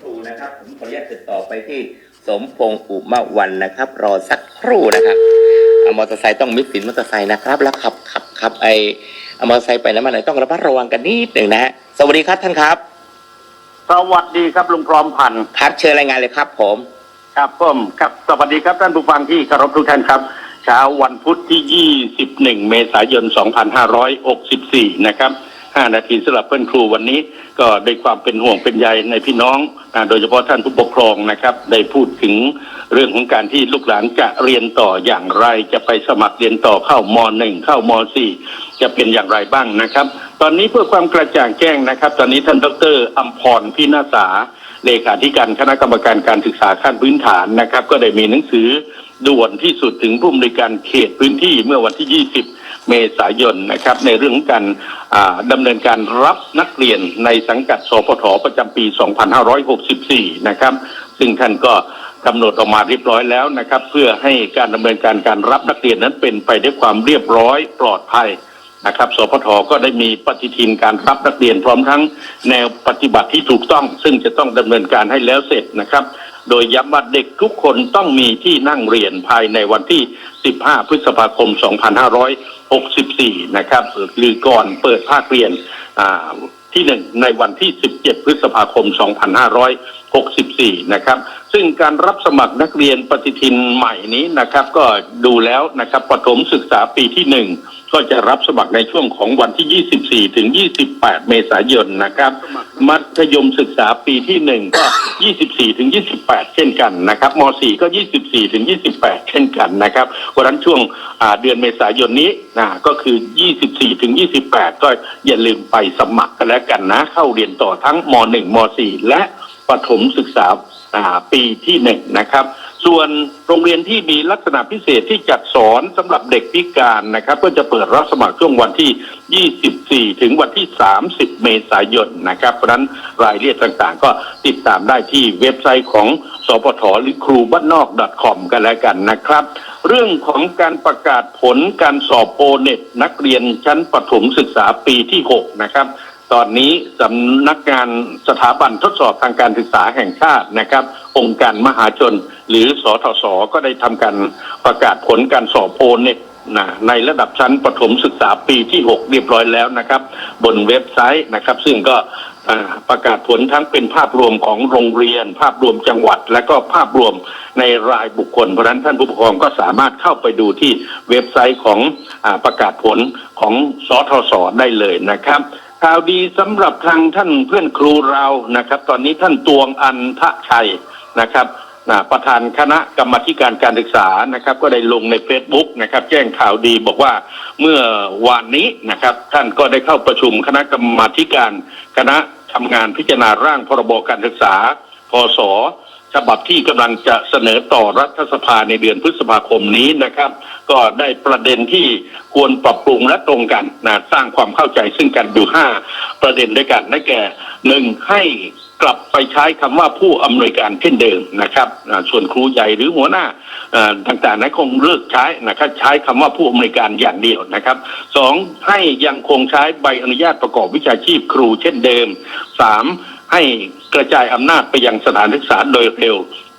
ครูนะครับ ผมขออนุญาตติดต่อไปที่สมพงษ์อุมาวันนะครับ รอสักครู่นะครับเอามอเตอร์ไซค์ต้องมิดสินมอเตอร์ไซค์นะครับ แล้วขับขับขับไอเอามอเตอร์ไซค์ไปไหนมาไหนต้องระมัดระวังกันนิดหนึ่งนะฮะสวัสดีครับท่านครับ สวัสดีครับลุงพร้อมพันธ์ครับเชิญรายงานเลยครับผม ครับผมครับสวัสดีครับท่านผู้ฟังที่เคารพทุกท่านครับเช้าวันพุธที่ 21 เมษายน 2564 นะครับ 5 นาทีสำหรับเพื่อนครูวันนี้ ก็ด้วยความเป็นห่วงเป็นใยในพี่น้องอโดยเฉพาะท่านผู้ปกครองนะครับได้พูดถึงเรื่องของการที่ลูกหลานจะเรียนต่ออย่างไร จะไปสมัครเรียนต่อเข้ามหนึ่งเข้ามสี่จะเป็นอย่างไรบ้างนะครับ ตอนนี้เพื่อความกระจ่างแจ้งนะครับ ตอนนี้ท่านดรอัมพรพินาศาเลขาธิการคณะกรรมการการศึกษาขั้นพื้นฐานนะครับ ก็ได้มีหนังสือด่วนที่สุดถึงผู้อำนวยการเขตพื้นที่เมื่อวันที่ 20 เมษายนนะครับ ในเรื่องการอ่าดำเนินการรับนักเรียนในสังกัดสพทประจำปี 2564 นะครับ ซึ่งท่านก็กำหนดออกมาเรียบร้อยแล้วนะครับ เพื่อให้การดำเนินการการรับนักเรียนนั้นเป็นไปด้วยความเรียบร้อยปลอดภัยนะครับ สพทก็ได้มีปฏิทินการรับนักเรียนพร้อมทั้งแนวปฏิบัติที่ถูกต้อง ซึ่งจะต้องดำเนินการให้แล้วเสร็จนะครับ โดยย้ำว่าเด็กทุกคนต้องมีที่นั่งเรียนภายในวันที่ 15 พฤษภาคม 2564 นะครับหรือก่อนเปิดภาคเรียนที่หนึ่งในวันที่ 17 พฤษภาคม 2564 นะครับ ซึ่งการรับสมัครนักเรียนปฏิทินใหม่นี้นะครับ ก็ดูแล้วนะครับปฐมศึกษาปีที่หนึ่ง ก็จะรับสมัครในช่วงของวันที่ 24 ถึง 28 เมษายนนะครับ มัธยมศึกษาปีที่หนึ่งก็ 24 ถึง 28 เช่นกันนะครับม .4 ก็ 24 ถึง 28 เช่นกันนะครับวันนั้นช่วงอ่าเดือนเมษายนนี้นะก็คือ 24 ถึง 28 ก็อย่าลืมไปสมัครกันแล้วกันนะ เข้าเรียนต่อทั้งม .1 ม .4 และประถมศึกษาอ่าปีที่หนึ่งนะครับ ส่วนโรงเรียนที่มีลักษณะพิเศษที่จัดสอนสำหรับเด็กพิการนะครับ ก็จะเปิดรับสมัครช่วงวันที่ 24 ถึงวันที่ 30 เมษายนนะครับเพราะฉะนั้นรายละเอียดต่างๆ ก็ติดตามได้ที่เว็บไซต์ของสปทหรือครูบ้านนอก .com กันแล้วกันนะครับ เรื่องของการประกาศผลการสอบโอเน็ตนักเรียนชั้นประถมศึกษาปีที่ 6 นะครับตอนนี้สำนักงานสถาบันทดสอบทางการศึกษาแห่งชาตินะครับ องค์การมหาชน หรือสทศก็ได้ทำการประกาศผลการสอบโอเน็ตนะในระดับชั้นประถมศึกษาปีที่ 6 เรียบร้อยแล้วนะครับ บนเว็บไซต์นะครับ ซึ่งก็ประกาศผลทั้งเป็นภาพรวมของโรงเรียน ภาพรวมจังหวัด และก็ภาพรวมในรายบุคคล เพราะฉะนั้นท่านผู้ปกครองก็สามารถเข้าไปดูที่เว็บไซต์ของอประกาศผลของสทศได้เลยนะครับข่าวดีสำหรับทางท่านเพื่อนครูเรานะครับ ตอนนี้ท่านตวงอันทะชัย นะครับประธานคณะกรรมธิการการศึกษานะครับ ก็ได้ลงใน Facebook นะครับแจ้งข่าวดีบอกว่าเมื่อวานนี้นะครับท่านก็ได้เข้าประชุมคณะกรรมธิการคณะทำงานพิจารณาร่างพรบการศึกษา พศฉบับที่กำลังจะเสนอต่อรัฐสภาในเดือนพฤษภาคมนี้นะครับ ก็ได้ประเด็นที่ควรปรับปรุงและตรงกันนะสร้างความเข้าใจซึ่งกันอยู่ห้าประเด็นด้วยกันได้แก่หนึ่งให้ กลับไปใช้คำว่าผู้อำนวยการเช่นเดิมนะครับส่วนครูใหญ่หรือหัวหน้าต่างๆนั้นคงเลิกใช้นะครับใช้คำว่าผู้อำนวยการอย่างเดียวนะครับสองให้ยังคงใช้ใบอนุญาตประกอบวิชาชีพครูเช่นเดิมสามให้กระจายอำนาจไปยังสถานศึกษาโดยเร็ว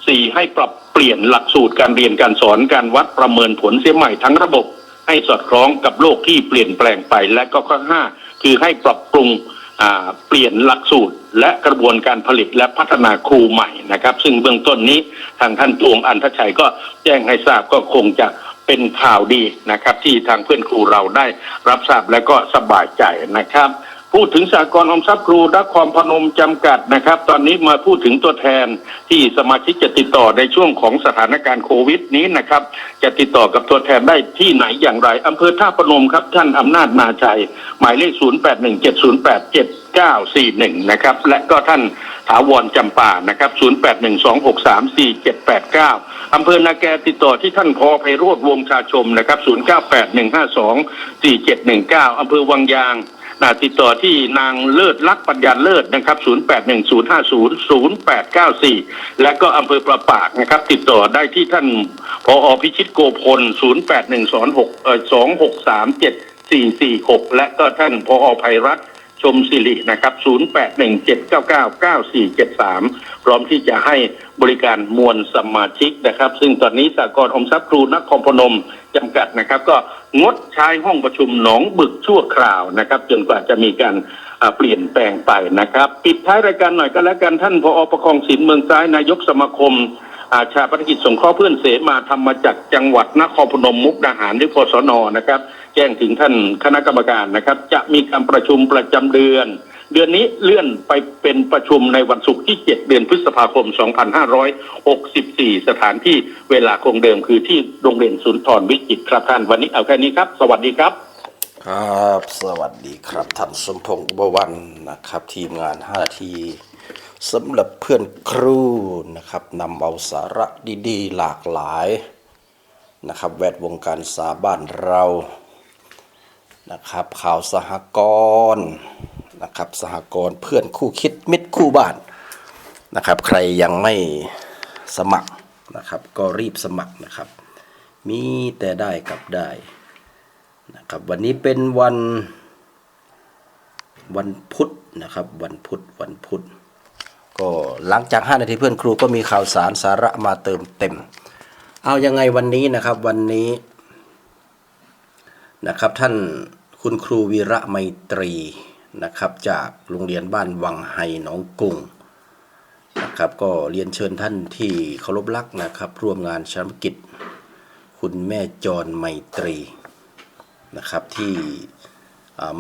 สี่ให้ปรับเปลี่ยนหลักสูตรการเรียนการสอนการวัดประเมินผลเสียใหม่ทั้งระบบ ให้สอดคล้องกับโลกที่เปลี่ยนแปลงไปและก็ข้อห้าคือให้ปรับปรุงเปลี่ยนหลักสูตร และกระบวนการผลิตและพัฒนาครูใหม่นะครับ ซึ่งเบื้องต้นนี้ทางท่านตวงอันทชัยก็แจ้งให้ทราบก็คงจะเป็นข่าวดีนะครับ ที่ทางเพื่อนครูเราได้รับทราบและก็สบายใจนะครับ พูดถึงสากลอมทรัพย์ครูนครพนมจำกัดนะครับ ตอนนี้มาพูดถึงตัวแทนที่สมาชิกจะติดต่อในช่วงของสถานการณ์โควิดนี้นะครับ จะติดต่อกับตัวแทนได้ที่ไหนอย่างไรอำเภอท่าพนมครับท่านอำนาจนาชัย หมายเลข 0817087941 นะครับ และก็ท่านถาวรจำปานะครับ 0812634789 อำเภอนาแกติดต่อที่ท่านพอไพโรธวงชาชมนะครับ 0981524719 อำเภอวังยาง ติดต่อที่นางเลิศลักษ์ปัญญาเลิศนะครับ 0810500894 และก็อำเภอประปากนะครับ ติดต่อได้ที่ท่านพอพิชิตโกพล 081262637446 และก็ท่านพอภัยรัฐ ชมสิรินะครับ 0817999473 พร้อมที่จะให้บริการมวลสมาชิกนะครับ ซึ่งตอนนี้สากลออมทรัพย์ครูนครพนมจำกัดนะครับ ก็งดใช้ห้องประชุมหนองบึกชั่วคราวนะครับ จนกว่าจะมีการเปลี่ยนแปลงไปนะครับ ปิดท้ายรายการหน่อยก็แล้วกันท่านพอประคองศิลป์เมืองซ้ายนายกสมาคมอาชาปนกิจสงเคราะห์เพื่อนเสมาธรรมจากจังหวัดนครพนมมุกดาหารหรือพสนนะครับ แจ้งถึงท่านคณะกรรมการนะครับ จะมีการประชุมประจำเดือน เดือนนี้เลื่อนไปเป็นประชุมในวันศุกร์ที่ 7 เดือนพฤษภาคม 2564 สถานที่เวลาคงเดิมคือที่โรงเรียนสุนทรวิจิตครับท่านวันนี้เอาแค่นี้ครับ สวัสดีครับ ครับสวัสดีครับท่านสมพงษ์อุบวันนะครับ ทีมงาน5นาทีสำหรับเพื่อนครูนะครับนำเอาสาระดีๆ หลากหลายนะครับแวดวงการสาบ้านเรา นะครับข่าวสหกรณ์นะครับสหกรณ์เพื่อนคู่คิดมิตรคู่บ้านนะครับ ใครยังไม่สมัครนะครับ ก็รีบสมัครนะครับ มีแต่ได้กับได้นะครับ วันนี้เป็นวันวันพุธนะครับ วันพุธวันพุธก็หลังจาก 5 นาทีเพื่อนครูก็มีข่าวสารสาระมาเติมเต็ม เอายังไงวันนี้นะครับวันนี้ นะครับ ท่านคุณครูวีระไมตรีนะครับ จากโรงเรียนบ้านวังไฮหนองกุงนะครับก็เรียนเชิญท่านที่เคารพรักนะครับ ร่วมงานชาปกิจ คุณแม่จรไมตรีนะครับที่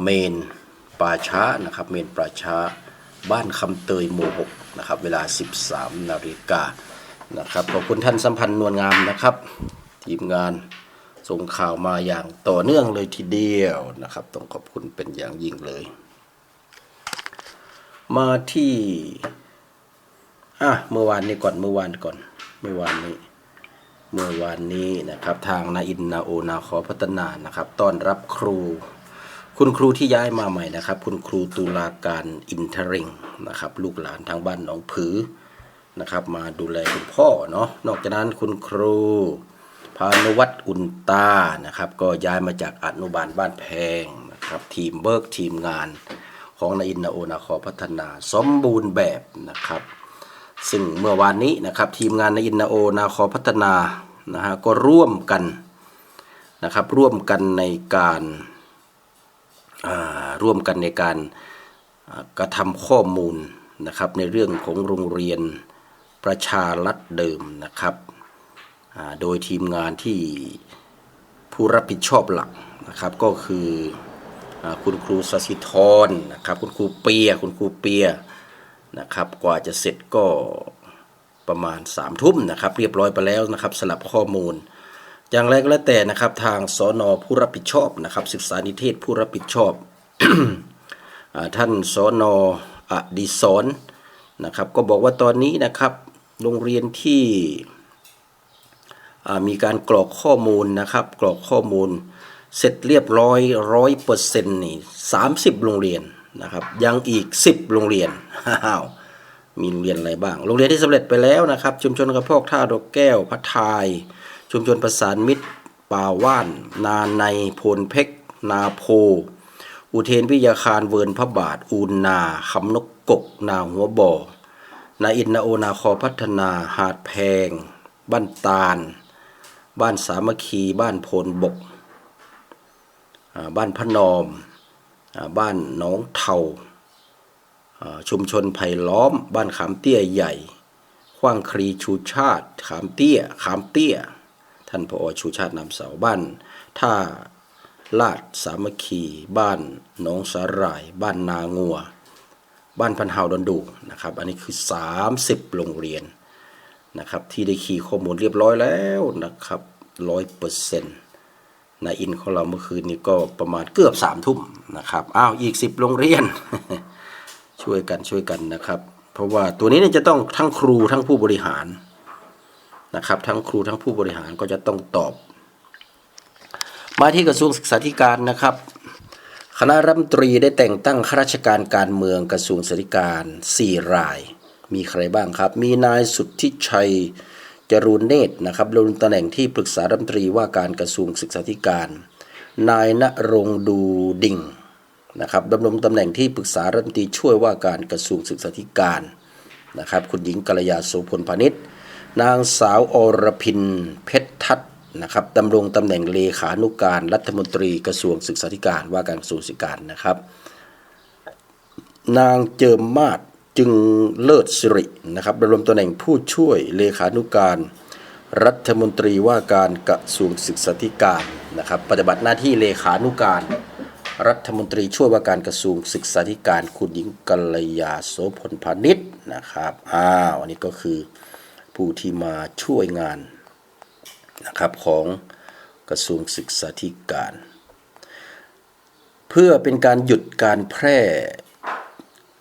เมนป่าช้านะครับเมนป่าช้าบ้านคำเตยหมู่หกนะครับเวลา 13 นาฬิกานะครับขอบคุณท่านสัมพันธ์นวลงามนะครับ ทีมงาน ส่งข่าวมาอย่างต่อเนื่องเลยทีเดียวนะครับ ต้องขอบคุณเป็นอย่างยิ่งเลย มาที่อะเมื่อวานนี้ก่อนเมื่อวานก่อนเมื่อวานนี้ เมื่อวานนี้นะครับ ทางนาอินนาโอนาขอพัฒนานะครับต้อนรับครู คุณครูที่ย้ายมาใหม่นะครับ คุณครูตุลาการอินทริงนะครับ ลูกหลานทางบ้านหนองผือนะครับ มาดูแลคุณพ่อเนาะนอกจากนั้นคุณครู พานุวัตรอุ่นตานะครับ ก็ย้ายมาจากอนุบาลบ้านแพงนะครับ ทีมเบิร์กทีมงานของนาอินนาโอนาขอพัฒนา สมบูรณ์แบบนะครับ ซึ่งเมื่อวานนี้นะครับ ทีมงานในอินนาโอนาคอพัฒนานะฮะก็ร่วมกันนะครับ ร่วมกันในการาร่วมกันในการกระทำข้อมูลนะครับในเรื่องของโรงเรียนประชารัฐเดิมนะครับ โดยทีมงานที่ผู้รับผิดชอบหลักนะครับก็คืออคุณครูสศิธรนะครับคุณครูเปียคุณครูเปียนะครับกว่าจะเสร็จก็ประมาณ3ามทุ่มนะครับเรียบร้อยไปแล้วนะครับสลับข้อมูล อย่างไรก็แล้วแต่นะครับทางสอนอผู้รับผิดชอบนะครับศึกษานิเทศผู้รับผิดชอบท่านสอนออดิศรนะครับก็บอกว่าตอนนี้นะครับโรงเรียนที่ มีการกรอกข้อมูลนะครับกรอกข้อมูล เสร็จเรียบร้อยร้อยเปอร์เซ็นต์นี่สามสิบโรงเรียนนะครับยังอีกสิบโรงเรียนอ้าวมีโรงเรียนอะไรบ้าง โรงเรียนที่สำเร็จไปแล้วนะครับ ชุมชนกระพอกท่าดอกแก้วพัทายชุมชนประสานมิตรป่าว่าน นาในโพนเพกนาโพ อุเทนวิทยาคารเวิร์นพระบาท อูนนาคำนกกก นาหัวบ่อนาอินนาโอนาคอพัฒนา หาดแพง บ้านตาล บ้านสามัคคีบ้านโพนบก บ้านพระนอม บ้านหนองเทาอ่าชุมชนไผ่ล้อม บ้านขามเตี้ยใหญ่ขว้างครีชูชาติ ขามเตี้ย ขามเตี้ย ท่านพอชูชาตินำเสาบ้านท่าลาดสามัคคี บ้านหนองสาหร่าย บ้านนางัว บ้านพันเฮาดอนดูนะครับ อันนี้คือ 30 โรงเรียน นะครับที่ได้ขี่ข้อมูลเรียบร้อยแล้วนะครับร้อยเปอร์เซ็นต์นายอินของเราเมื่อคืนนี้ก็ประมาณเกือบสามทุ่มนะครับอ้าวอีกสิบโรงเรียน ช่วยกันช่วยกันนะครับ เพราะว่าตัวนี้เนี่ยจะต้องทั้งครูทั้งผู้บริหารนะครับ ทั้งครูทั้งผู้บริหารก็จะต้องตอบ มาที่กระทรวงศึกษาธิการนะครับคณะรัฐมนตรีได้แต่งตั้งข้าราชการการเมืองกระทรวงศึกษาธิการ 4 ราย มีใครบ้างครับ มีนายสุทธิชัยจรูนเนตรนะครับลงตำแหน่งที่ปรึกษารัฐมนตรีว่าการกระทรวงศึกษาธิการ นายณรงดูดิ่งนะครับดำรงตำแหน่งที่ปรึกษารัฐมนตรีช่วยว่าการกระทรวงศึกษาธิการนะครับ คุณหญิงกัลยาโสพลพาณิชย์นางสาวอรพินเพชรทัศน์นะครับดำรงตำแหน่งเลขานุการรัฐมนตรีกระทรวงศึกษาธิการว่าการกระทรวงศึกษาธิการนะครับ นางเจิมมาศ จึงเลิศสิรินะครับดำรงตำแหน่งผู้ช่วยเลขานุการ รัฐมนตรีว่าการกระทรวงศึกษาธิการนะครับ ปฏิบัติหน้าที่เลขานุการ รัฐมนตรีช่วยว่าการกระทรวงศึกษาธิการคุณหญิงกัลยาโสพลพาณิชย์นะครับอ้าวอันนี้ก็คือผู้ที่มาช่วยงานนะครับของกระทรวงศึกษาธิการ เพื่อเป็นการหยุดการแพร่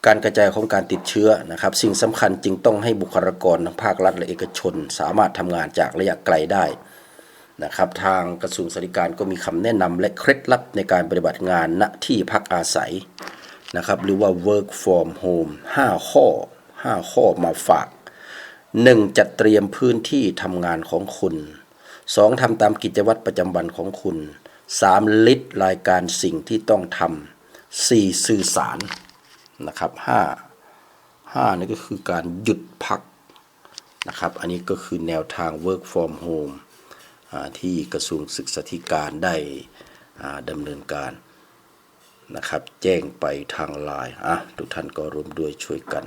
การกระจายของการติดเชื้อนะครับ สิ่งสำคัญจึงต้องให้บุคลากรทั้งภาครัฐและเอกชน สามารถทำงานจากระยะไกลได้นะครับ ทางกระทรวงสาธารณการก็มีคำแนะนำและเคล็ดลับในการปฏิบัติงานณที่พักอาศัยนะครับ หรือว่า work from home 5 ข้อ 5 ข้อมาฝาก 1. จัดเตรียมพื้นที่ทำงานของคุณ 2. ทำตามกิจวัตรประจำวันของคุณ 3. ลิสต์รายการสิ่งที่ต้องทำ 4. สื่อสาร นะครับห้าห้านี่ก็คือการหยุดพักนะครับ อันนี้ก็คือแนวทาง work from home ที่กระทรวงศึกษาธิการได้ดำเนินการนะครับ แจ้งไปทางไลน์อะทุกท่านก็ร่วมด้วยช่วยกัน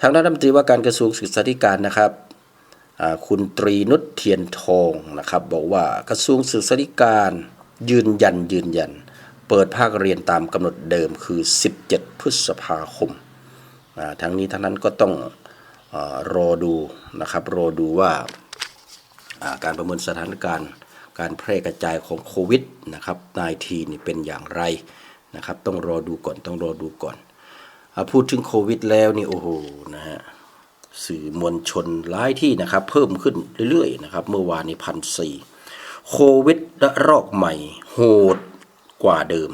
ทางด้านรัฐมนตรีว่าการกระทรวงศึกษาธิการนะครับคุณตรีนุชเทียนทองนะครับ บอกว่ากระทรวงศึกษาธิการยืนยันยืนยัน เปิดภาคเรียนตามกำหนดเดิมคือ17 พฤษภาคมทั้งนี้ทั้งนั้นก็ต้องอรอดูนะครับรอดูว่าการประเมินสถานการณ์การแพร่กระจายของโควิดนะครับ19นี่เป็นอย่างไรนะครับต้องรอดูก่อนต้องรอดูก่อนอพูดถึงโควิดแล้วนี่โอ้โหนะฮะสื่อมวลชนหลายที่นะครับเพิ่มขึ้นเรื่อยๆนะครับเมื่อวานนี้พันสี่โควิดระลอกใหม่โหดกว่าเดิม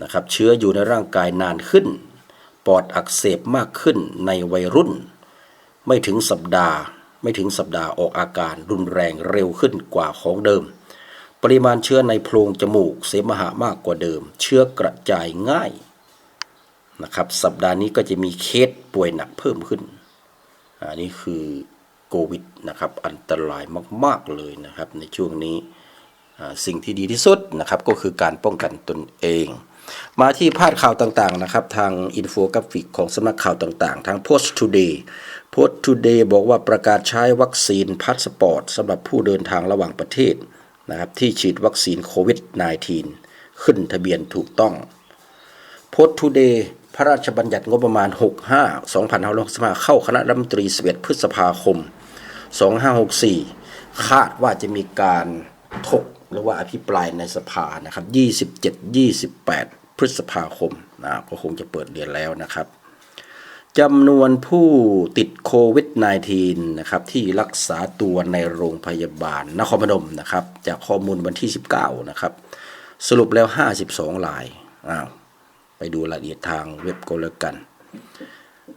นะครับเชื้ออยู่ในร่างกายนานขึ้น ปอดอักเสบมากขึ้นในวัยรุ่น ไม่ถึงสัปดาห์ ไม่ถึงสัปดาห์ออกอาการรุนแรงเร็วขึ้นกว่าของเดิม ปริมาณเชื้อในโพรงจมูก เสมหะมากกว่าเดิม เชื้อกระจายง่ายนะครับสัปดาห์นี้ก็จะมีเคสป่วยหนักเพิ่มขึ้นอันนี้คือโควิดนะครับอันตรายมาก ๆ เลยนะครับในช่วงนี้สิ่งที่ดีที่สุดนะครับก็คือการป้องกันตนเอง มาที่พาดข่าวต่างๆนะครับ ทางอินโฟกราฟิกของสำนักข่าวต่างๆ ทาง Post Today Post Today บอกว่าประกาศใช้วัคซีนพาสปอร์ตสำหรับผู้เดินทางระหว่างประเทศนะครับที่ฉีดวัคซีนโควิด -19 ขึ้นทะเบียนถูกต้องโพสต์ทูเดย์พระราชบัญญัติงบประมาณ 65 2565เข้าคณะรัฐมนตรี11พฤษภาคม 2564 คาดว่าจะมีการถกหรือว่าอภิปรายในสภานะครับ 27 28 พฤษภาคมนะก็คงจะเปิดเรียนแล้วนะครับจำนวนผู้ติดโควิด -19 นะครับที่รักษาตัวในโรงพยาบาลนครพนมนะครับจากข้อมูลวันที่ 19 นะครับ สรุปแล้ว 52รายอ้าวไปดูรายละเอียดทางเว็บก็แล้วกัน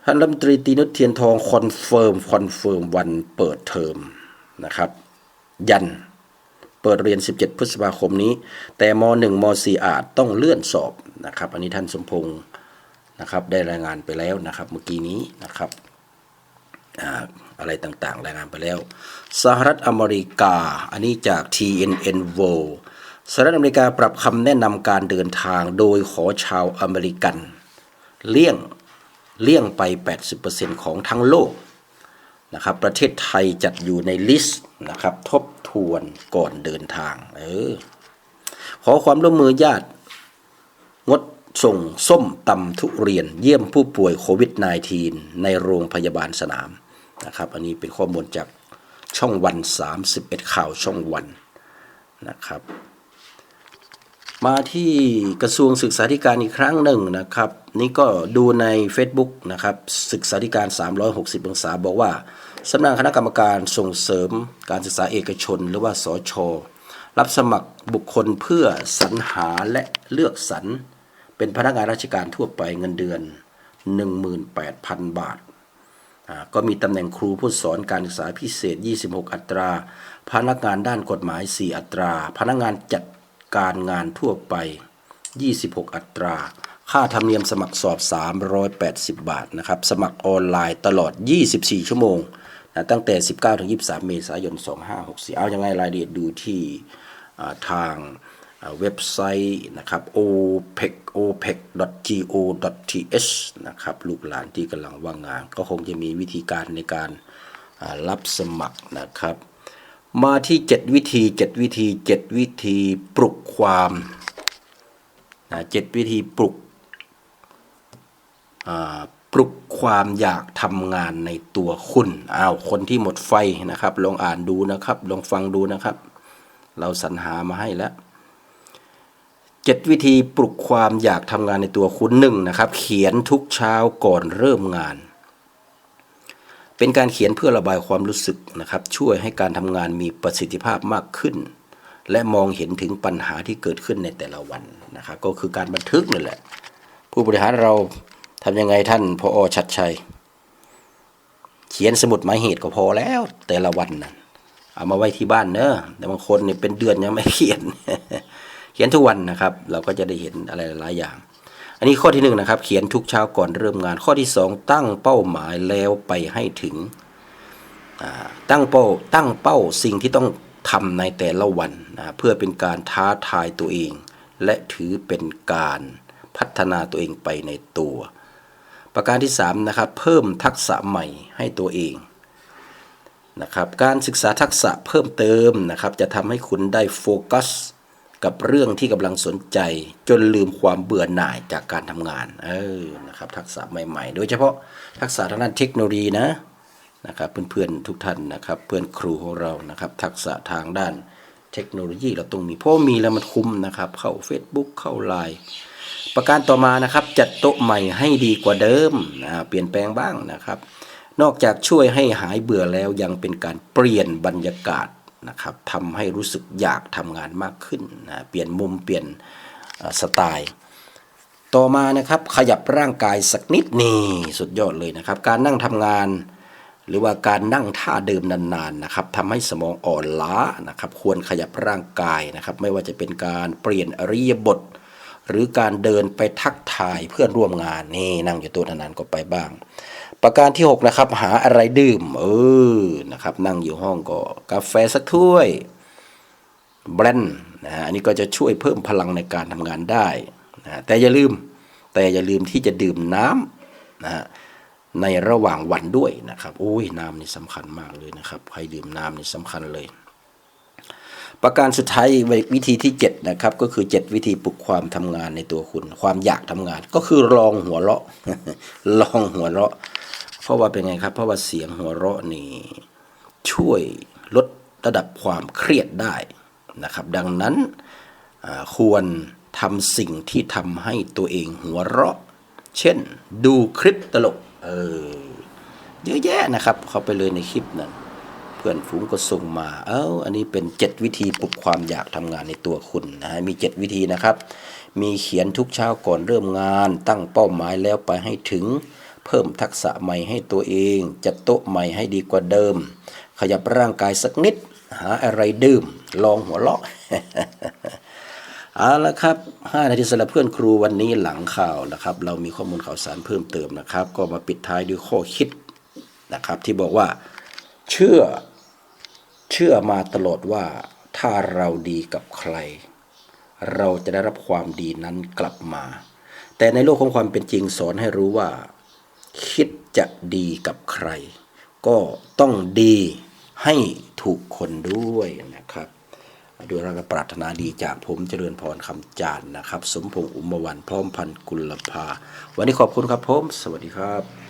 ท่านรัฐมนตรีตีนุชเทียนทองคอนเฟิร์มคอนเฟิร์มวันเปิดเทอมนะครับ ยัน เปิดเรียน 17 พฤษภาคมนี้ แต่ม .1 ม .4 อาจต้องเลื่อนสอบนะครับ อันนี้ท่านสมพงศ์นะครับได้รายงานไปแล้วนะครับเมื่อกี้นี้นะครับอ่าอะไรต่างๆ รายงานไปแล้ว สหรัฐอเมริกา อันนี้จาก TNN World สหรัฐอเมริกาปรับคำแนะนำการเดินทางโดยขอชาวอเมริกัน เลี่ยงเลี่ยงไป 80%ของทั้งโลก นะครับประเทศไทยจัดอยู่ในลิสต์นะครับทบทวนก่อนเดินทางเออขอความร่วมมือญาติงดส่งส้มตำทุเรียนเยี่ยมผู้ป่วยโควิด -19 ในโรงพยาบาลสนามนะครับอันนี้เป็นข้อมูลจากช่องวัน 31 ข่าวช่องวันนะครับ มาที่กระทรวงศึกษาธิการอีกครั้งหนึ่งนะครับ นี่ก็ดูใน Facebook นะครับศึกษาธิการ 360องศาบอกว่าสำนักคณะกรรมการส่งเสริมการศึกษาเอกชน หรือว่าสชรับสมัครบุคคลเพื่อสรรหาและเลือกสรรเป็นพนักงานราชการทั่วไปเงินเดือน 18,000 บาท ก็มีตำแหน่งครูผู้สอนการศึกษาพิเศษ 26 อัตรา พนักงานด้านกฎหมาย 4 อัตรา พนักงานจัดการงานทั่วไป 26 อัตรา ค่าธรรมเนียมสมัครสอบ 380 บาทนะครับ สมัครออนไลน์ตลอด 24 ชั่วโมงนะตั้งแต่ 19 ถึง 23 เมษายน 2564 เอาอยังไงรายละเอียดดูที่ทางเว็บไซต์นะครับ opec opec.go.th นะครับลูกหลานที่กำลังว่างงาน ก็คงจะมีวิธีการในการรับสมัครนะครับ มาที่ 7 วิธี 7 วิธี 7 วิธีปลุกความนะ7วิธีปลุก ปลุกความอยากทำงานในตัวคุณอ้าวคนที่หมดไฟนะครับ ลองอ่านดูนะครับ ลองฟังดูนะครับ เราสรรหามาให้แล้วเจ็ดวิธีปลุกความอยากทำงานในตัวคุณหนึ่งนะครับ เขียนทุกเช้าก่อนเริ่มงาน เป็นการเขียนเพื่อระบายความรู้สึกนะครับ ช่วยให้การทำงานมีประสิทธิภาพมากขึ้น และมองเห็นถึงปัญหาที่เกิดขึ้นในแต่ละวันนะครับ ก็คือการบันทึกนั่นแหละ ผู้บริหารเรา ทำยังไงท่านพออชัดชัย เขียนสมุดหมายเหตุก็พอแล้ว แต่ละวันนะเอามาไว้ที่บ้านเนอะแต่บางคนเนี่ยเป็นเดือนยังไม่เขียน เขียนทุกวันนะครับ เราก็จะได้เห็นอะไรหลายอย่าง อันนี้ข้อที่หนึ่งนะครับ เขียนทุกเช้าก่อนเริ่มงาน ข้อที่สองตั้งเป้าหมายแล้วไปให้ถึง ตั้งเป้าตั้งเป้าสิ่งที่ต้องทำในแต่ละวันนะเพื่อเป็นการท้าทายตัวเอง และถือเป็นการพัฒนาตัวเองไปในตัว ประการที่3นะครับเพิ่มทักษะใหม่ให้ตัวเองนะครับการศึกษาทักษะเพิ่มเติมนะครับ จะทำให้คุณได้โฟกัสกับเรื่องที่กำลังสนใจ จนลืมความเบื่อหน่ายจากการทำงานเออนะครับทักษะใหม่ๆ โดยเฉพาะทักษะทางด้านเทคโนโลยีนะนะครับเพื่อนๆทุกท่านนะครับ เพื่อนครูของเรานะครับ ทักษะทางด้านเทคโนโลยีเราต้องมีเพราะมีแล้วมันคุ้มนะครับ เข้า Facebook เข้าไลน์ ประการต่อมานะครับจัดโต๊ะใหม่ให้ดีกว่าเดิมนะเปลี่ยนแปลงบ้างนะครับ นอกจากช่วยให้หายเบื่อแล้วยังเป็นการเปลี่ยนบรรยากาศนะครับทำให้รู้สึกอยากทำงานมากขึ้นนะเปลี่ยนมุมเปลี่ยนสไตล์ ต่อมานะครับขยับร่างกายสักนิดนี่สุดยอดเลยนะครับ การนั่งทำงาน หรือว่าการนั่งท่าเดิมนานๆนะครับทำให้สมองอ่อนล้านะครับ ควรขยับร่างกายนะครับ ไม่ว่าจะเป็นการเปลี่ยนอริยบท หรือการเดินไปทักทายเพื่อนร่วมงานนี่นั่งอยู่ตัวนานๆก็ไปบ้าง ประการที่ 6 นะครับ หาอะไรดื่ม เออนะครับ นั่งอยู่ห้องก็กาแฟสักถ้วยแบรนด์นะฮะอันนี้ก็จะช่วยเพิ่มพลังในการทำงานได้นะฮะแต่อย่าลืมแต่อย่าลืมที่จะดื่มน้ำนะฮะในระหว่างวันด้วยนะครับโอ้ยน้ำนี่สำคัญมากเลยนะครับใครดื่มน้ำนี่สำคัญเลย ประการสุดท้ายวิธีที่7นะครับก็คือ 7 วิธีปลุกความทำงานในตัวคุณ ความอยากทำงาน ก็คือลองหัวเราะลองหัวเราะ เพราะว่าเป็นไงครับ เพราะว่าเสียงหัวเราะนี่ช่วยลดระดับความเครียดได้นะครับ ดังนั้นควรทำสิ่งที่ทำให้ตัวเองหัวเราะ เช่น ดูคลิปตลกเออเยอะแยะนะครับ เข้าไปเลยในคลิปนั้น พื่อนฝูงก็ส่งมา เอ้า อันนี้เป็น 7 วิธีปลุกความอยากทำงานในตัวคุณนะฮะ มี 7 วิธีนะครับ มีเขียนทุกเช้าก่อนเริ่มงาน ตั้งเป้าหมายแล้วไปให้ถึง เพิ่มทักษะใหม่ให้ตัวเอง จัดโต๊ะใหม่ให้ดีกว่าเดิม ขยับร่างกายสักนิด หาอะไรดื่ม ลองหัวเราะเอาละครับ5นาทีสำหรับเพื่อนครูวันนี้หลังข่าวนะครับ เรามีข้อมูลข่าวสารเพิ่มเติมนะครับ ก็มาปิดท้ายด้วยข้อคิดนะครับที่บอกว่า เชื่อ เชื่อมาตลอดว่าถ้าเราดีกับใคร เราจะได้รับความดีนั้นกลับมา แต่ในโลกของความเป็นจริงสอนให้รู้ว่า คิดจะดีกับใคร ก็ต้องดีให้ถูกคนด้วยนะครับด้วยรักปรารถนาดีจากผมเจริญพรคำจานนะครับ สมพงษ์อุมวันพร้อมพันกุลภา วันนี้ขอบคุณครับผม สวัสดีครับ